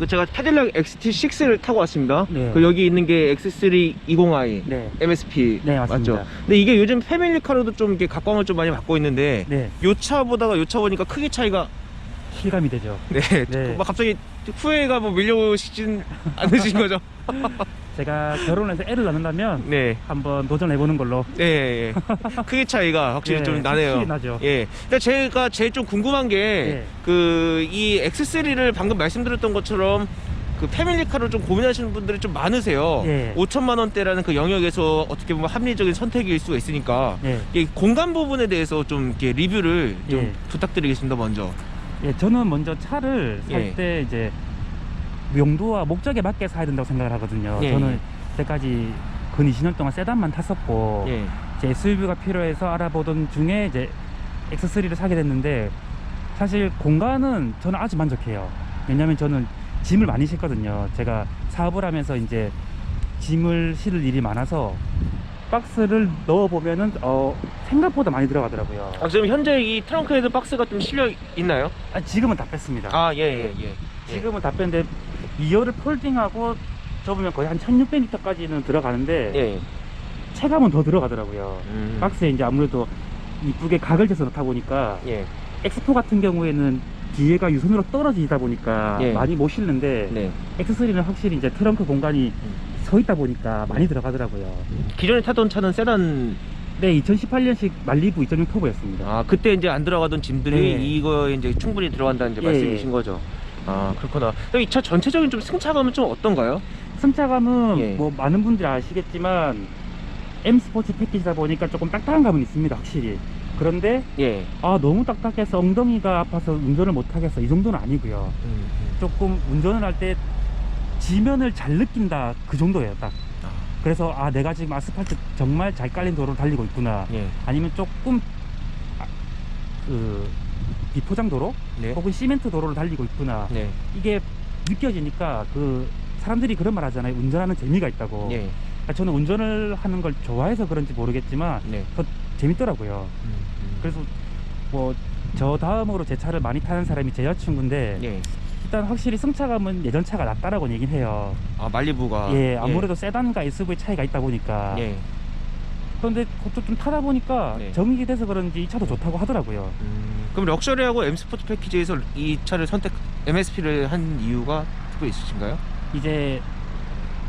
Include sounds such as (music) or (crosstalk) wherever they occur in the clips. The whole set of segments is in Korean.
그 제가 카딜락 XT6를 타고 왔습니다. 네. 그 여기 있는 게 X3 20i 네. MSP 네, 맞습니다. 맞죠? 근데 이게 요즘 패밀리카로도 좀 이렇게 각광을 좀 많이 받고 있는데 네. 요 차보다가 요 차 보니까 크기 차이가 실감이 되죠. 네, 네. 막 갑자기 후회가 뭐 밀려오시진 않으신 (laughs) 거죠? (laughs) 제가 결혼해서 애를 낳는다면 네, 한번 도전해보는 걸로. 네, 예. 크기 차이가 확실히 네, (laughs) 좀 나네요. 확실히 나죠. 예. 근데 제가 제일 좀 궁금한 게 네. 그이 X3를 방금 말씀드렸던 것처럼 그 패밀리카로 좀 고민하시는 분들이 좀 많으세요. 예. 5천만 원대라는 그 영역에서 어떻게 보면 합리적인 선택일 수가 있으니까 예. 이 공간 부분에 대해서 좀 이렇게 리뷰를 좀 예. 부탁드리겠습니다. 먼저. 예, 저는 먼저 차를 살 예. 때 이제 용도와 목적에 맞게 사야 된다고 생각을 하거든요. 예, 저는 예. 이때까지 근 20년 동안 세단만 탔었고 예. 이제 SUV가 필요해서 알아보던 중에 이제 X3를 사게 됐는데 사실 공간은 저는 아주 만족해요. 왜냐면 저는 짐을 많이 싣거든요. 제가 사업을 하면서 이제 짐을 실을 일이 많아서 박스를 넣어 보면은 어 생각보다 많이 들어가더라고요. 아, 지금 현재 이 트렁크에도 박스가 좀 실려 있나요? 아, 지금은 다 뺐습니다. 아, 예, 예, 예. 지금은 다 뺐는데 2열을 폴딩하고 접으면 거의 한 1600m까지는 들어가는데 예. 체감은 더 들어가더라고요. 음. 박스에 이제 아무래도 이쁘게 각을 재서 넣다 보니까 예. 엑스포 같은 경우에는 뒤에가 유선으로 떨어지다 보니까 예. 많이 못 실는데 네. X3는 확실히 이제 트렁크 공간이 음. 서 있다 보니까 많이 들어가더라고요. 기존에 타던 차는 세단 네, 2018년식 말리부 2.6 터보였습니다. 아 그때 이제 안 들어가던 짐들이 네. 이거에 이제 충분히 들어간다는 이제 예, 말씀이신 예. 거죠. 아 그렇구나. 이차 전체적인 좀 승차감은 좀 어떤가요? 승차감은 예. 뭐 많은 분들이 아시겠지만 M 스포츠 패키지다 보니까 조금 딱딱한 감은 있습니다, 확실히. 그런데 예. 아 너무 딱딱해서 엉덩이가 아파서 운전을 못 하겠어 이 정도는 아니고요. 음, 조금 운전을 할 때 지면을 잘 느낀다 그 정도예요, 딱. 아, 그래서 아 내가 지금 아스팔트 정말 잘 깔린 도로를 달리고 있구나. 예. 아니면 조금 아, 그 비포장 도로 네. 혹은 시멘트 도로를 달리고 있구나. 네. 이게 느껴지니까 그 사람들이 그런 말 하잖아요. 운전하는 재미가 있다고. 예. 아, 저는 운전을 하는 걸 좋아해서 그런지 모르겠지만 네. 더 재밌더라고요. 음, 음. 그래서 뭐 저 다음으로 제 차를 많이 타는 사람이 제 여자친구인데 예. 일단 확실히 승차감은 예전 차가 낫다라고 얘기는 해요. 아 말리부가. 예, 아무래도 세단과 SUV 차이가 있다 보니까. 예. 그런데 그것도 좀 타다 보니까 네. 적응이 돼서 그런지 이 차도 좋다고 하더라고요. 음, 그럼 럭셔리하고 M 스포츠 패키지에서 이 차를 선택 MSP를 한 이유가 특별히 있으신가요? 이제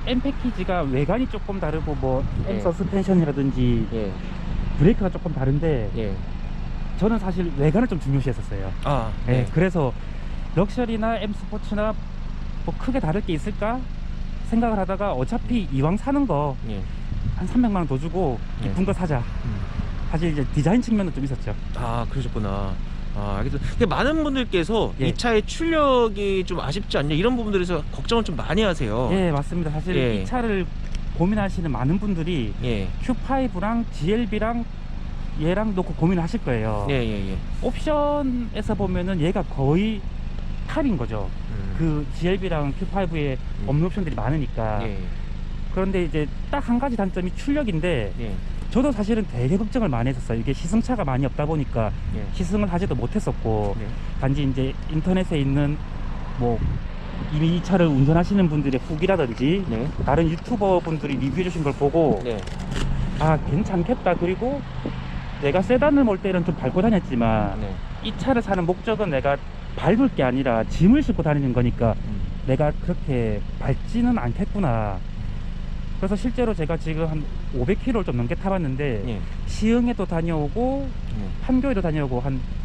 M 패키지가 외관이 조금 다르고 뭐 M 예. 서스펜션이라든지 예. 브레이크가 조금 다른데 예. 저는 사실 외관을 좀 중요시했었어요. 아. 예, 네. 그래서 럭셔리나 M 스포츠나 뭐 크게 다를 게 있을까 생각을 하다가 어차피 이왕 사는 거 한 예. 300만 원 더 주고 네. 이쁜 거 사자. 음. 사실 이제 디자인 측면도 좀 있었죠. 아 그러셨구나. 아 알겠습니다. 근데 많은 분들께서 예. 이 차의 출력이 좀 아쉽지 않냐 이런 부분들에서 걱정을 좀 많이 하세요. 예, 맞습니다. 사실 예. 이 차를 고민하시는 많은 분들이 예. Q5랑 GLB랑 얘랑 놓고 고민을 하실 거예요. 예, 예, 예. 옵션에서 보면은 얘가 거의 탑인 거죠. 음. 그 GLB랑 Q5에 음. 없는 옵션들이 많으니까. 예. 그런데 이제 딱 한 가지 단점이 출력인데 예. 저도 사실은 되게 걱정을 많이 했었어요. 이게 시승차가 많이 없다 보니까 예. 시승을 하지도 못했었고 네. 단지 이제 인터넷에 있는 뭐 이미 이 차를 운전하시는 분들의 후기라든지 네. 다른 유튜버 분들이 리뷰해 주신 걸 보고 네. 아 괜찮겠다 그리고 내가 세단을 몰 때는 좀 밟고 다녔지만 네. 이 차를 사는 목적은 내가 밟을 게 아니라 짐을 싣고 다니는 거니까 음. 내가 그렇게 밟지는 않겠구나 그래서 실제로 제가 지금 한 500km를 좀 넘게 타봤는데 예. 시흥에도 다녀오고 예. 판교에도 다녀오고 한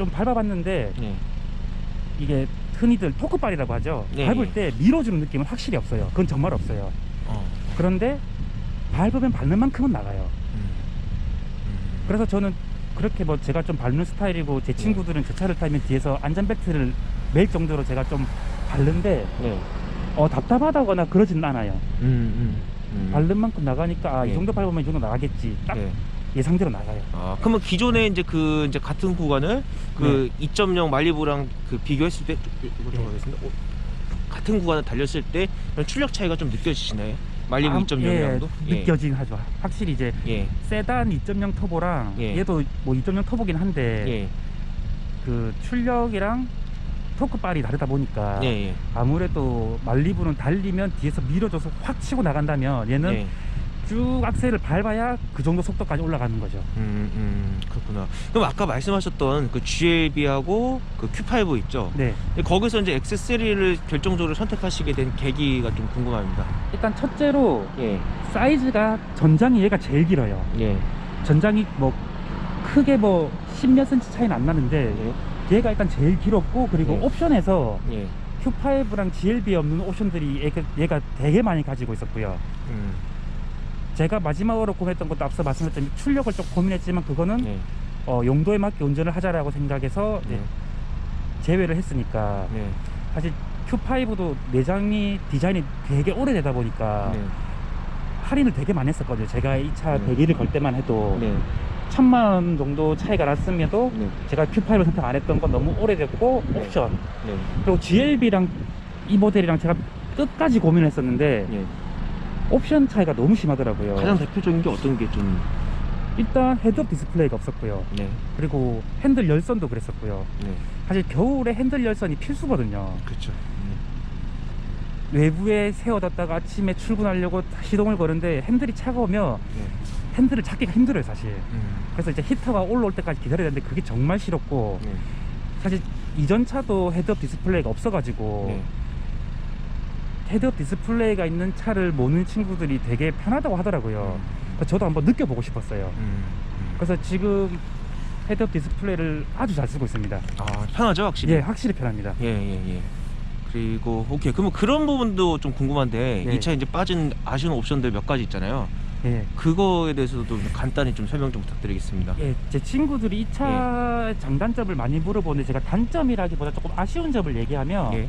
좀 밟아봤는데 예. 이게 흔히들 토크발이라고 하죠 네. 밟을 때 밀어주는 느낌은 확실히 없어요 그건 정말 없어요 어. 그런데 밟으면 밟는 만큼은 나가요 음. 음. 그래서 저는 그렇게 뭐 제가 좀 밟는 스타일이고 제 친구들은 제 차를 타면 뒤에서 안전벨트를 맬 정도로 제가 좀 밟는데 네. 어 답답하다거나 그러지는 않아요 음. 음. 음. 밟는 만큼 나가니까 아, 이 예. 정도 밟으면 이 정도 나가겠지 딱 네. 예상대로 나가요 아, 그러면 기존에 이제 그 이제 같은 구간을 그 네. 2.0 말리부랑 그 비교했을 때 이거 좀 네. 하겠습니다. 어, 같은 구간을 달렸을 때 그런 출력 차이가 좀 느껴지시나요? 말리부 아, 2.0이랑도? 예, 느껴지긴 하죠 확실히 이제 예. 세단 2.0 터보랑 예. 얘도 뭐 2.0 터보긴 한데 예. 그 출력이랑 토크발이 다르다 보니까 예, 예. 아무래도 말리부는 달리면 뒤에서 밀어줘서 확 치고 나간다면 얘는 예. 쭉 악셀을 밟아야 그 정도 속도까지 올라가는 거죠. 음, 음, 그렇구나. 그럼 아까 말씀하셨던 그 GLB하고 그 Q5 있죠? 네. 거기서 이제 X3를 결정적으로 선택하시게 된 계기가 좀 궁금합니다. 일단 첫째로 예, 사이즈가 전장이 얘가 제일 길어요. 예, 전장이 뭐 크게 뭐 10몇 센치 차이는 안 나는데 예, 얘가 일단 제일 길었고 그리고 네. 옵션에서 예. Q5랑 GLB 없는 옵션들이 얘가, 얘가 되게 많이 가지고 있었고요. 음, 제가 마지막으로 고민했던 것도 앞서 말씀드렸던 출력을 좀 고민했지만 그거는 예, 어, 용도에 맞게 운전을 하자라고 생각해서 네, 제외를 했으니까 네, 사실 Q5도 내장이 디자인이 되게 오래되다 보니까 네, 할인을 되게 많이 했었거든요. 제가 이차 네. 대기를 걸 때만 해도 네, 천만 원 정도 차이가 났음에도 네, 제가 Q5를 선택 안 했던 건 너무 오래됐고 네. 옵션 네, 그리고 GLB랑 이 모델이랑 제가 끝까지 고민을 했었는데 예. 옵션 차이가 너무 심하더라고요. 가장 대표적인 게 어떤 게 좀, 일단 헤드업 디스플레이가 없었고요. 네, 그리고 핸들 열선도 그랬었고요. 네, 사실 겨울에 핸들 열선이 필수거든요. 그렇죠. 외부에 세워뒀다가 아침에 출근하려고 시동을 거는데 핸들이 차가우면 네, 핸들을 잡기가 힘들어요 사실. 음, 그래서 이제 히터가 올라올 때까지 기다려야 되는데 그게 정말 싫었고 네, 사실 이전 차도 헤드업 디스플레이가 없어가지고 네, 헤드업 디스플레이가 있는 차를 모는 친구들이 되게 편하다고 하더라고요. 음, 그래서 저도 한번 느껴보고 싶었어요. 음, 음. 그래서 지금 헤드업 디스플레이를 아주 잘 쓰고 있습니다. 아, 편하죠, 확실히? 예, 확실히 편합니다. 예, 예, 예. 그리고 오케이. 그러면 그런 부분도 좀 궁금한데 네. 이차 이제 빠진 아쉬운 옵션들 몇 가지 있잖아요. 예. 그거에 대해서도 좀 간단히 좀 설명 좀 부탁드리겠습니다. 예, 제 친구들이 이차 예. 장단점을 많이 물어보는데 제가 단점이라기보다 조금 아쉬운 점을 얘기하면 예.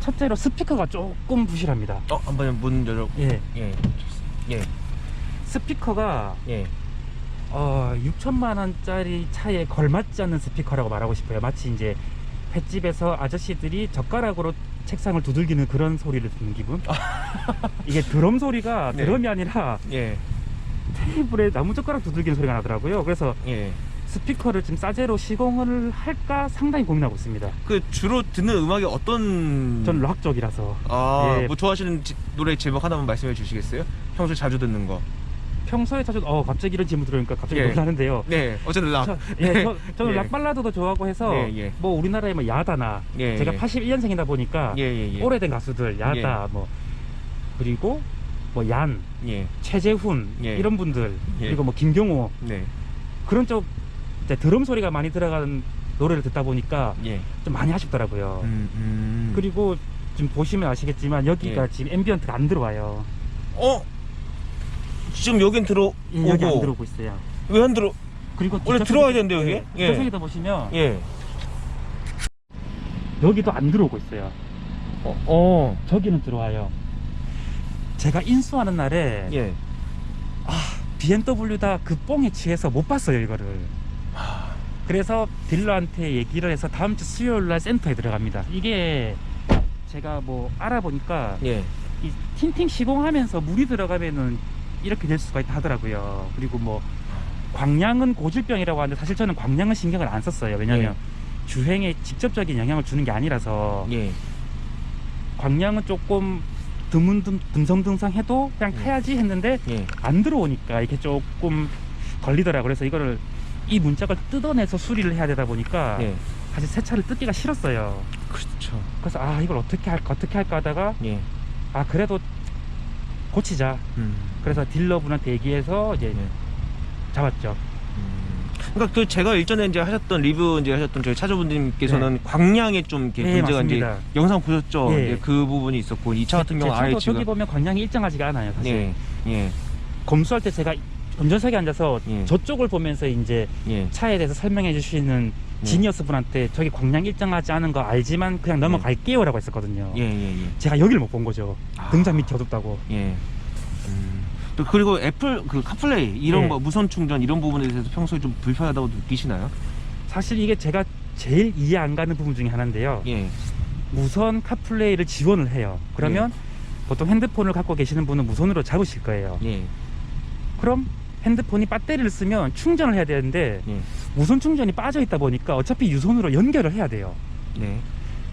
첫째로 스피커가 조금 부실합니다. 어, 한번 문 열어. 예, 예. 예. 스피커가 예. 어, 6천만 원짜리 차에 걸맞지 않는 스피커라고 말하고 싶어요. 마치 이제 횟집에서 아저씨들이 젓가락으로 책상을 두들기는 그런 소리를 듣는 기분. (laughs) 이게 드럼 소리가 네. 드럼이 아니라 예. 테이블에 나무 젓가락 두들기는 소리가 나더라고요. 그래서 예. 스피커를 지금 싸제로 시공을 할까 상당히 고민하고 있습니다. 그 주로 듣는 음악이 어떤 전 락 쪽이라서 아, 예. 뭐 좋아하시는 지- 노래 제목 하나만 말씀해 주시겠어요? 평소에 자주 듣는 거. 평소에 자주 어 갑자기 이런 질문 들으니까 갑자기 예. 놀라는데요. 네. 어쨌든 락. 저, 예, 저, (laughs) 저는 예. 락 발라드도 좋아하고 해서 예, 예. 뭐 우리나라에 뭐 야다나 예, 제가 예. 81년생이다 보니까 예, 예, 예. 오래된 가수들 야다 뭐 그리고 뭐 얀, 예. 최재훈 예. 이런 분들 예. 그리고 뭐 김경호 네. 그런 쪽 이제 드럼 소리가 많이 들어가는 노래를 듣다 보니까 예. 좀 많이 아쉽더라고요. 음, 음. 그리고 지금 보시면 아시겠지만 여기가 예. 지금 앰비언트가 안 들어와요. 어? 지금 여긴 들어오고 예, 여기 안 들어오고 있어요. 왜 안 들어? 그리고 원래 뒷좌석에- 들어와야 되는데, 여기? 예, 예. 뒷좌석에다 보시면 예. 여기도 안 들어오고 있어요. 어. 어. 저기는 들어와요. 제가 인수하는 날에 예. BMW 다 그 뽕에 취해서 못 봤어요 이거를. 그래서 딜러한테 얘기를 해서 다음 주 수요일 날 센터에 들어갑니다. 이게 제가 뭐 알아보니까 예. 이 틴팅 시공하면서 물이 들어가면은 이렇게 될 수가 있다 하더라고요. 그리고 뭐 광량은 고질병이라고 하는데 사실 저는 광량은 신경을 안 썼어요. 왜냐면 주행에 직접적인 영향을 주는 게 아니라서 예. 광량은 조금 드문듬 듬성듬성해도 그냥 음. 타야지 했는데 예. 안 들어오니까 이게 조금 걸리더라고요. 그래서 이거를 이 문짝을 뜯어내서 수리를 해야 되다 보니까 예. 사실 새 차를 뜯기가 싫었어요. 그렇죠. 그래서 아 이걸 어떻게 할까 어떻게 할까 하다가 예. 아 그래도 고치자. 음. 그래서 딜러분한테 얘기해서 이제 예. 잡았죠. 음. 그러니까 그 제가 일전에 이제 하셨던 리뷰 이제 하셨던 저희 차주분님께서는 광량에 좀 이렇게 네, 문제가 이제 맞습니다. 영상 보셨죠? 예. 이제 그 부분이 있었고 이 차 같은 제 경우 아예 차도 지금 저기 보면 광량이 일정하지가 않아요. 사실 예. 예. 검수할 때 제가 운전석에 앉아서 예. 저쪽을 보면서 이제 예. 차에 대해서 설명해 주시는 네. 지니어스 분한테 저기 광량 일정하지 않은 거 알지만 그냥 넘어갈게요 라고 했었거든요. 예. 예. 예. 제가 여기를 못 본 거죠. 아. 등잔 밑이 어둡다고. 예. 음. 또 그리고 애플 그 카플레이 이런 예. 거 무선 충전 이런 부분에 대해서 평소에 좀 불편하다고 느끼시나요? 사실 이게 제가 제일 이해 안 가는 부분 중에 하나인데요. 예. 무선 카플레이를 지원을 해요. 그러면 보통 핸드폰을 갖고 계시는 분은 무선으로 잡으실 거예요. 예. 그럼 핸드폰이 배터리를 쓰면 충전을 해야 되는데 예. 무선 충전이 빠져 있다 보니까 어차피 유선으로 연결을 해야 돼요. 네.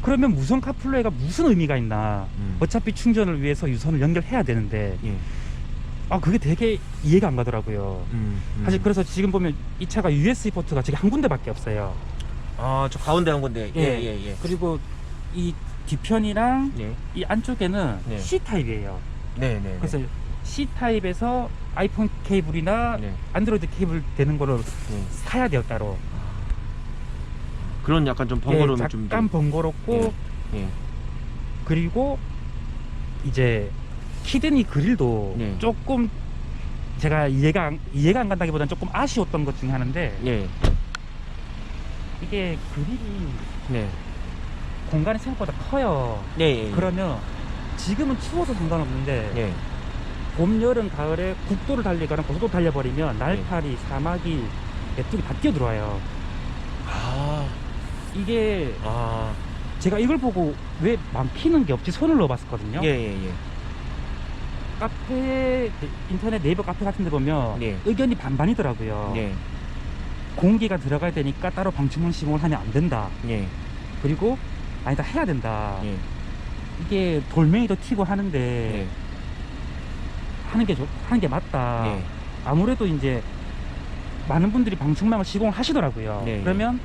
그러면 무선 카플레이가 무슨 의미가 있나? 음. 어차피 충전을 위해서 유선을 연결해야 되는데 예. 아 그게 되게 이해가 안 가더라고요. 음, 음. 사실 그래서 지금 보면 이 차가 USB 포트가 지금 한 군데밖에 없어요. 아, 저 가운데 한 건데. 예, 예. 예, 예. 그리고 이 뒤편이랑 예. 이 안쪽에는 네. C 타입이에요. 네, 네. 그래서 C 타입에서 아이폰 케이블이나 네. 안드로이드 케이블 되는 거를 네. 사야 돼요 따로. 그런 약간 좀 번거로움이 예, 좀 약간 번거롭고 예. 그리고 이제 키드니 그릴도 네. 조금 제가 이해가 안- 이해가 안 간다기보다는 조금 아쉬웠던 것 중에 하나인데 예. 이게 그릴이 네. 공간이 생각보다 커요. 네, 예. 예. 그러면 지금은 추워서 상관없는데 예. 봄, 여름, 가을에 국도를 달리거나 고속도로 달려버리면 네. 날파리, 사마귀, 메뚜기 다 뛰어들어와요. 아. 이게 아. 제가 이걸 보고 왜 막히는 게 없지 손을 넣어봤었거든요. 예, 예, 예. 카페, 인터넷 네이버 카페 같은 데 보면 네. 의견이 반반이더라고요. 예. 공기가 들어가야 되니까 따로 방충망 시공을 하면 안 된다. 예. 그리고 아니다 해야 된다. 예. 이게 돌멩이도 튀고 하는데 예. 하는 게 좋, 하는 게 맞다. 예. 아무래도 이제 많은 분들이 방충망을 시공을 하시더라고요. 네, 그러면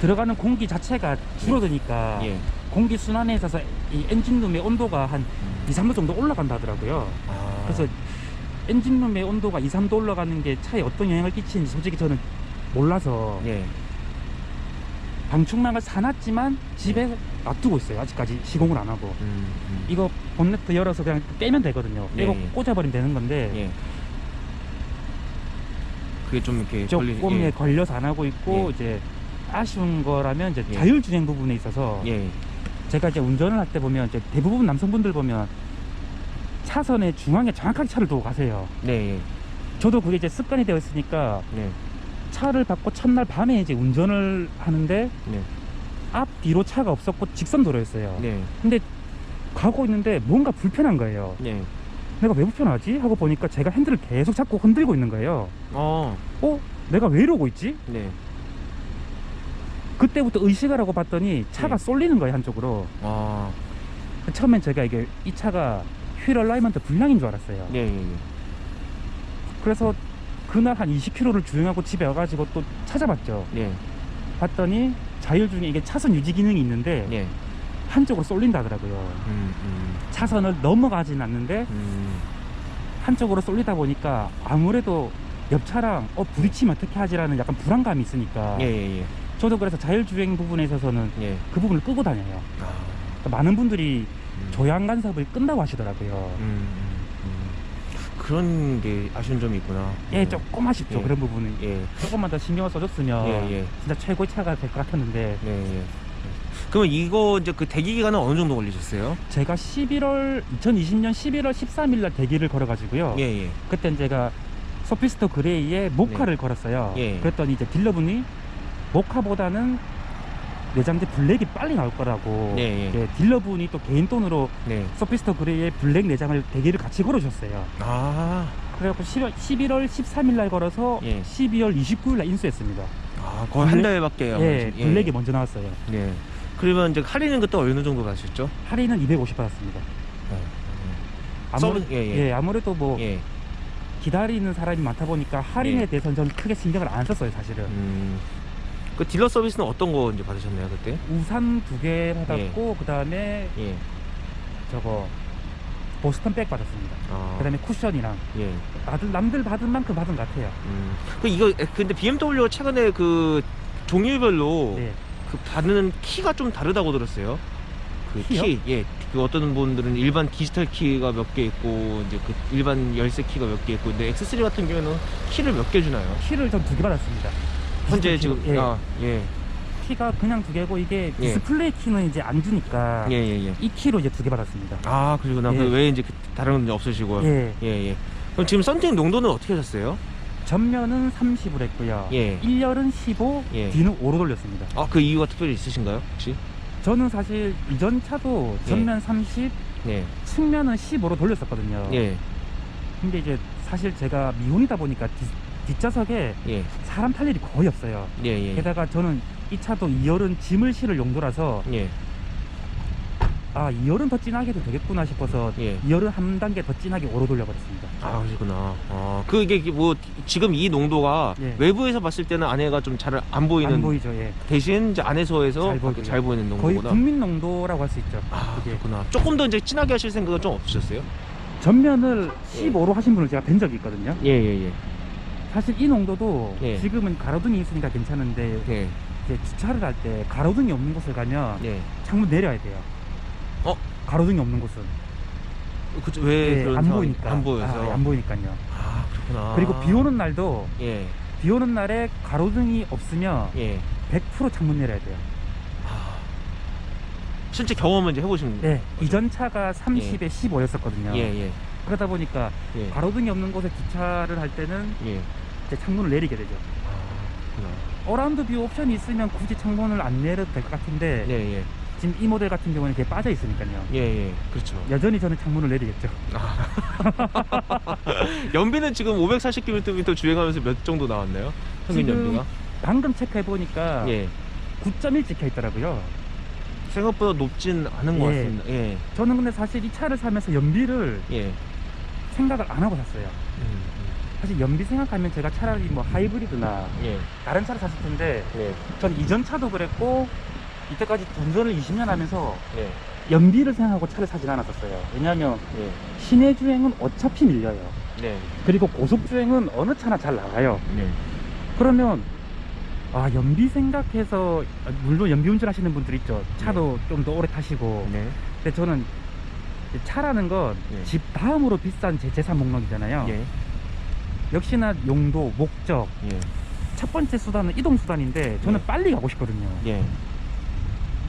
들어가는 공기 자체가 줄어드니까 예. 공기 순환에 있어서 이 엔진룸의 온도가 한 음. 2, 3도 정도 올라간다 하더라고요. 아. 그래서 엔진룸의 온도가 2, 3도 올라가는 게 차에 어떤 영향을 끼치는지 솔직히 저는 몰라서 예. 방충망을 사놨지만 집에 놔두고 있어요. 아직까지 시공을 안 하고. 음. 음. 이거 본네트 열어서 그냥 빼면 되거든요. 네, 빼고 예. 꽂아버리면 되는 건데 예. 그게 좀 이렇게 조금 걸리- 예. 걸려서 안 하고 있고 예. 이제 아쉬운 거라면 이제 예. 자율주행 부분에 있어서 예. 제가 이제 운전을 할 때 보면 이제 대부분 남성분들 보면 차선의 중앙에 정확하게 차를 두고 가세요. 네. 예. 저도 그게 이제 습관이 되어 있으니까 네. 차를 받고 첫날 밤에 이제 운전을 하는데 네. 앞 뒤로 차가 없었고 직선 도로였어요. 네. 근데 가고 있는데 뭔가 불편한 거예요. 네. 내가 왜 불편하지? 하고 보니까 제가 핸들을 계속 잡고 흔들고 있는 거예요. 어. 어? 내가 왜 이러고 있지? 네. 그때부터 의식을 하고 봤더니 차가 네. 쏠리는 거예요 한쪽으로 아. 처음엔 제가 이게 이 차가 휠 얼라이먼트 불량인 줄 알았어요 예, 예, 예. 그래서 그날 한 20km를 주행하고 집에 와가지고 또 찾아봤죠 예. 봤더니 자율 중에 이게 차선 유지 기능이 있는데 예. 한쪽으로 쏠린다 하더라고요 음, 음. 차선을 넘어가진 않는데 음. 한쪽으로 쏠리다 보니까 아무래도 옆 차랑 어 부딪히면 어떻게 하지라는 약간 불안감이 있으니까 예, 예, 예. 저도 그래서 자율주행 부분에 있어서는 예. 그 부분을 끄고 다녀요 아. 그러니까 많은 분들이 음. 조향 간섭을 끈다고 하시더라고요 음, 음, 음. 그런 게 아쉬운 점이 있구나. 예, 조금 아쉽죠 예. 그런 부분은 예. 조금만 더 신경을 써줬으면 예, 예. 진짜 최고의 차가 될 것 같았는데 네, 예. 그러면 이거 이제 그 대기 기간은 어느 정도 걸리셨어요? 제가 11월 2020년 11월 13일 날 대기를 걸어가지고요 예, 예. 그때 제가 소피스터 그레이에 모카를 걸었어요 예. 그랬더니 이제 딜러분이 모카보다는 내장재 블랙이 빨리 나올 거라고 예, 예. 이제 딜러분이 또 개인 돈으로 네. 소피스터 그레이의 블랙 내장을 대기를 같이 걸어줬어요 아. 그래갖고 11월, 11월 13일 날 걸어서 예. 12월 29일 날 인수했습니다 아, 거의 한 블랙- 달밖에 안 예, 걸리신- 블랙이 먼저 나왔어요 네. 그러면 이제 할인은 그때 어느 정도 받으셨죠? 할인은 250 받았습니다. 아무래, 서브- 예, 예. 아무래도 뭐 예. 기다리는 사람이 많다 보니까 할인에 예. 대해서는 저는 크게 신경을 안 썼어요, 사실은. 음. 그 딜러 서비스는 어떤 거 이제 받으셨나요, 그때? 우산 두 개 받았고 그 다음에 예. 저거 보스턴 백 받았습니다. 아. 그 다음에 쿠션이랑 예. 다들 남들 받은 만큼 받은 것 같아요. 음. 그 이거 에, 근데 BMW가 최근에 그 종류별로 네. 그 받는 키가 좀 다르다고 들었어요. 그 키요? 키, 예. 그 어떤 분들은 일반 디지털 키가 몇 개 있고 이제 그 일반 열쇠 키가 몇 개 있고 근데 X3 같은 경우에는 키를 몇 개 주나요? 키를 전 두 개 받았습니다. 현재 지금 키. 예. 아, 예. 키가 그냥 두 개고 이게 예. 디스플레이 키는 이제 안 주니까 예, 예, 예. 이 키로 이제 두 개 받았습니다. 아, 그리고나 예. 그 외에 이제 그 다른 건 없으시고요. 예. 예, 예. 그럼 지금 썬팅 농도는 어떻게 하셨어요? 전면은 30으로 했고요. 예. 1열은 15, 예. 뒤는 5로 돌렸습니다. 아, 그 이유가 특별히 있으신가요? 혹시? 저는 사실 이전 차도 예. 전면 30, 예. 측면은 15로 돌렸었거든요. 예. 근데 이제 사실 제가 미혼이다 보니까 뒷, 뒷좌석에 예. 사람 탈 일이 거의 없어요. 예, 예. 게다가 저는 이 차도 2열은 짐을 실을 용도라서 예. 아 2열은 더 진하게 해도 되겠구나 싶어서 예. 2열은 한 단계 더 진하게 오로 돌려버렸습니다. 아, 그러시구나. 아, 그게 뭐 지금 이 농도가 예. 외부에서 봤을 때는 안에가 좀 잘 안 보이는 안 보이죠, 예. 대신 이제 안에서에서 잘 잘, 보이죠. 잘 보이는 거의 농도구나. 국민 농도라고 할 수 있죠. 아, 그게 그렇구나. 조금 더 이제 진하게 하실 생각은 좀 없으셨어요? 전면을 15로 하신 분을 제가 뵌 적이 있거든요. 예, 예, 예. 사실 이 농도도 예. 지금은 가로등이 있으니까 괜찮은데 예, 이제 주차를 할 때 가로등이 없는 곳을 가면 예. 창문 내려야 돼요. 어? 가로등이 없는 곳은 그, 왜 예, 그런 안 상황이- 보이니까 안 보여서. 아, 안 보이니까요. 아, 그렇구나. 그리고 비 오는 날도 예, 비 오는 날에 가로등이 없으면 예. 100% 창문 내려야 돼요. 아, 실제 경험은 이제 해보신 네, 거죠? 이전 차가 30에 15였었거든요. 예, 예, 그러다 보니까 예. 가로등이 없는 곳에 주차를 할 때는 예. 이제 창문을 내리게 되죠. 아. 어라운드 뷰 옵션이 있으면 굳이 창문을 안 내려도 될 것 같은데 예, 예. 지금 이 모델 같은 경우는 그게 빠져 있으니까요. 예, 예. 그렇죠. 여전히 저는 창문을 내리겠죠. (laughs) 연비는 지금 540km 주행하면서 몇 정도 나왔나요? 평균 지금 연비가? 방금 체크해 보니까 예. 9.1 찍혀 있더라고요. 생각보다 높진 않은 것 예. 같습니다. 예. 저는 근데 사실 이 차를 사면서 연비를 예. 생각을 안 하고 샀어요. 음, 사실 연비 생각하면 제가 차라리 뭐 하이브리드나 음. 예. 다른 차를 샀을 텐데 예. 전 이전 차도 그랬고 이때까지 운전을 20년 하면서 예. 연비를 생각하고 차를 사진 않았었어요. 왜냐하면 예. 시내 주행은 어차피 밀려요. 네. 그리고 고속 주행은 어느 차나 잘 나가요. 네. 그러면 아 연비 생각해서 아, 물론 연비 운전하시는 분들 있죠. 차도 좀더 오래 타시고. 네. 근데 저는 차라는 건 네. 집 다음으로 비싼 제 재산 목록이잖아요. 예. 역시나 용도, 목적. 예. 첫 번째 수단은 이동 수단인데 저는 네. 빨리 가고 싶거든요. 예.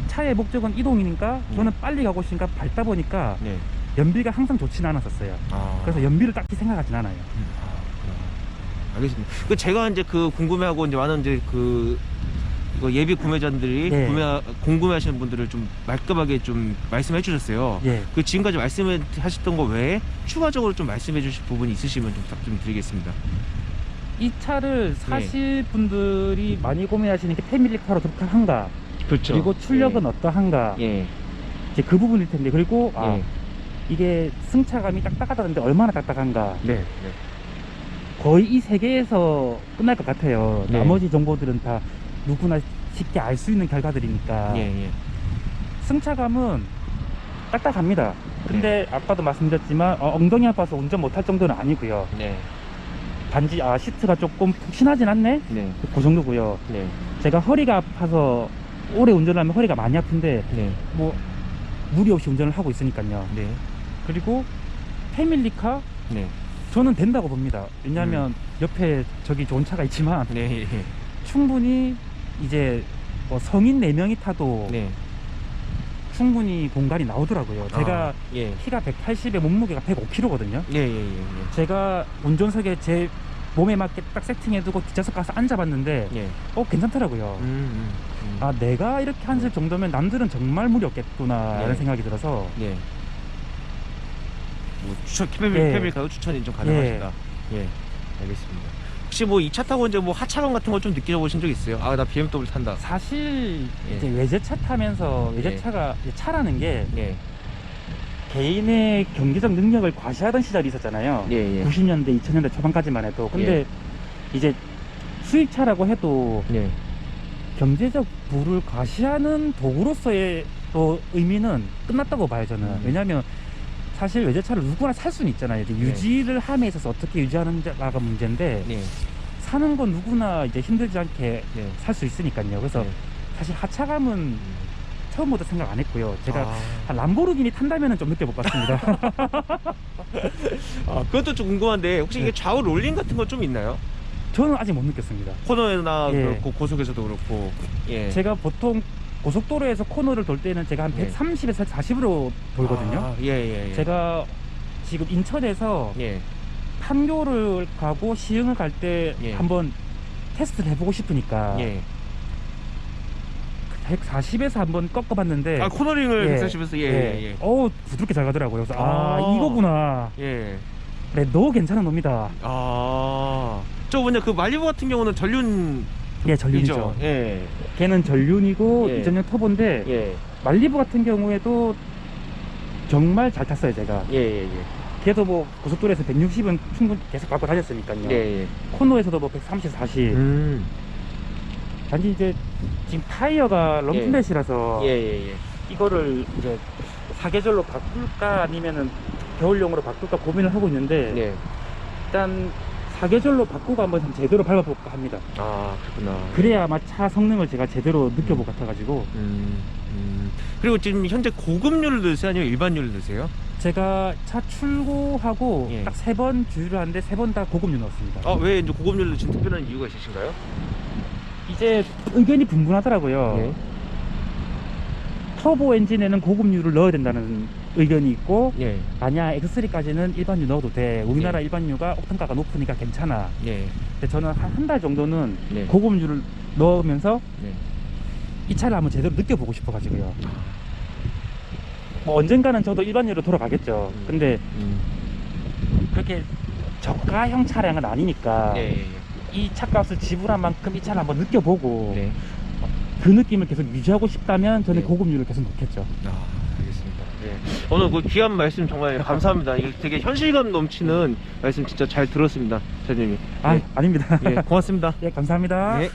차의 목적은 이동이니까 네. 저는 빨리 가고 싶으니까 밟다 보니까 네. 연비가 항상 좋지는 않았었어요. 아. 그래서 연비를 딱히 생각하진 않아요. 음, 아, 그렇구나. 알겠습니다. 그 제가 이제 그 궁금해하고 이제 많은 이제 그 이거 예비 구매자들이 네. 구매 궁금해하시는 분들을 좀 말끔하게 좀 말씀해 주셨어요. 예. 그 지금까지 말씀하셨던 거 외에 추가적으로 좀 말씀해 주실 부분이 있으시면 좀 부탁 좀 드리겠습니다. 이 차를 네. 사실 분들이 많이 고민하시는 게 패밀리카로 적합한가 그렇죠. 그리고 출력은 어떠한가 예. 이제 그 부분일 텐데 그리고 아, 예. 이게 승차감이 딱딱하다는데 얼마나 딱딱한가 네. 네. 거의 이 세 개에서 끝날 것 같아요 네. 나머지 정보들은 다 누구나 쉽게 알 수 있는 결과들이니까 예. 예. 승차감은 딱딱합니다 근데 아까도 말씀드렸지만 어, 엉덩이 아파서 운전 못할 정도는 아니고요 네. 단지 아 시트가 조금 푹신하진 않네 네. 그 정도고요 네. 제가 허리가 아파서 오래 운전을 하면 허리가 많이 아픈데 네. 뭐 무리 없이 운전을 하고 있으니까요 네. 그리고 패밀리카 네. 저는 된다고 봅니다 왜냐하면 음. 옆에 저기 좋은 차가 있지만 네. 예. 충분히 이제 뭐 성인 4명이 타도 네. 충분히 공간이 나오더라고요 제가 아, 예. 키가 180에 몸무게가 105kg거든요 예, 예, 예, 제가 운전석에 제 몸에 맞게 딱 세팅해두고 뒷좌석 가서 앉아봤는데 예. 예. 어 괜찮더라고요 음, 음, 음. 아 내가 이렇게 앉을 정도면 남들은 정말 무리 없겠구나 네. 라는 생각이 들어서 예. 뭐 추천 패밀리 예. 패밀리카도 추천이 좀 가능하시다. 예. 알겠습니다. 혹시 뭐이차 타고 이제 뭐 하차감 같은 거 좀 느껴보신 적 있어요? 아 나 BMW 탄다. 사실 예. 이제 외제차 타면서 외제차가 이제 차라는 게 예. 개인의 경제적 능력을 과시하던 시절이 있었잖아요. 예, 예. 90년대, 2000년대 초반까지만 해도. 근데 예. 이제 수입차라고 해도 예. 경제적 부를 과시하는 도구로서의 또 의미는 끝났다고 봐요, 저는. 음. 왜냐하면 사실 외제차를 누구나 살 수는 있잖아요. 이제 네. 유지를 함에 있어서 어떻게 유지하는가가 문제인데 예. 사는 건 누구나 이제 힘들지 않게 예. 살수 있으니까요. 그래서 예. 사실 하차감은 음. 처음부터 생각 안 했고요. 제가 아, 한 람보르기니 탄다면 좀 느껴볼 것 같습니다. 아, 그것도 좀 궁금한데 혹시 이게 네. 좌우 좌우 롤링 같은 거 좀 있나요? 저는 아직 못 느꼈습니다. 코너나 예. 그렇고 고속에서도 그렇고. 예. 제가 보통 고속도로에서 코너를 돌 때는 제가 한 네. 130에서 40으로 돌거든요. 아, 예, 예, 예. 제가 지금 인천에서 예. 판교를 가고 시흥을 갈 때 예. 한번 테스트를 해보고 싶으니까 예. 140에서 한번 꺾어봤는데 아, 코너링을 예. 140에서 예, 예, 예. 어우 부드럽게 잘 가더라고요. 그래서 아, 아. 이거구나. 예. 그래 너 괜찮은 놈이다. 아. 저 뭐냐 그 말리부 같은 경우는 전륜 예 전륜이죠. 이죠. 예. 걔는 전륜이고 예. 이전용 터보인데 예. 말리부 같은 경우에도 정말 잘 탔어요 제가 예, 예, 예. 걔도 뭐 고속도로에서 160은 충분히 계속 밟고 다녔으니까요 예, 예. 코너에서도 뭐 130, 40 음. 단지 이제 지금 타이어가 럼플렛이라서 예, 예, 예. 이거를 이제 사계절로 바꿀까 아니면은 겨울용으로 바꿀까 고민을 하고 있는데 예. 일단 사계절로 바꾸고 한번 제대로 밟아볼까 합니다. 아, 그렇구나. 그래야 아마 차 성능을 제가 제대로 느껴볼 것 같아가지고 음, 음. 그리고 지금 현재 고급률을 넣으세요? 아니면 일반률을 넣으세요? 제가 차 출고하고 예. 딱 세 번 주유를 하는데 세 번 다 고급류 넣었습니다. 아, 왜 이제 고급률을 넣으신 특별한 이유가 있으신가요? 이제 의견이 분분하더라고요. 예. 터보 엔진에는 고급류를 넣어야 된다는 의견이 있고 예. 아니야 X3까지는 일반유 넣어도 돼. 우리나라 예. 일반유가 옥탄가가 높으니까 괜찮아. 예. 근데 저는 한한달 정도는 네. 고급류를 넣으면서 네. 이 차를 한번 제대로 느껴보고 싶어가지고요. 뭐 언젠가는 저도 일반유로 돌아가겠죠. 음. 근데 음. 그렇게 저가형 차량은 아니니까 예, 예, 예. 이 차값을 지불한 만큼 이 차를 한번 느껴보고 네. 그 느낌을 계속 유지하고 싶다면 저는 네. 고급류를 계속 넣겠죠. 아. 예. 오늘 그 귀한 말씀 정말 감사합니다. 이게 되게 현실감 넘치는 말씀 진짜 잘 들었습니다, 차장님이. 아 예. 아닙니다. 예, 고맙습니다. (laughs) 예 감사합니다. 예.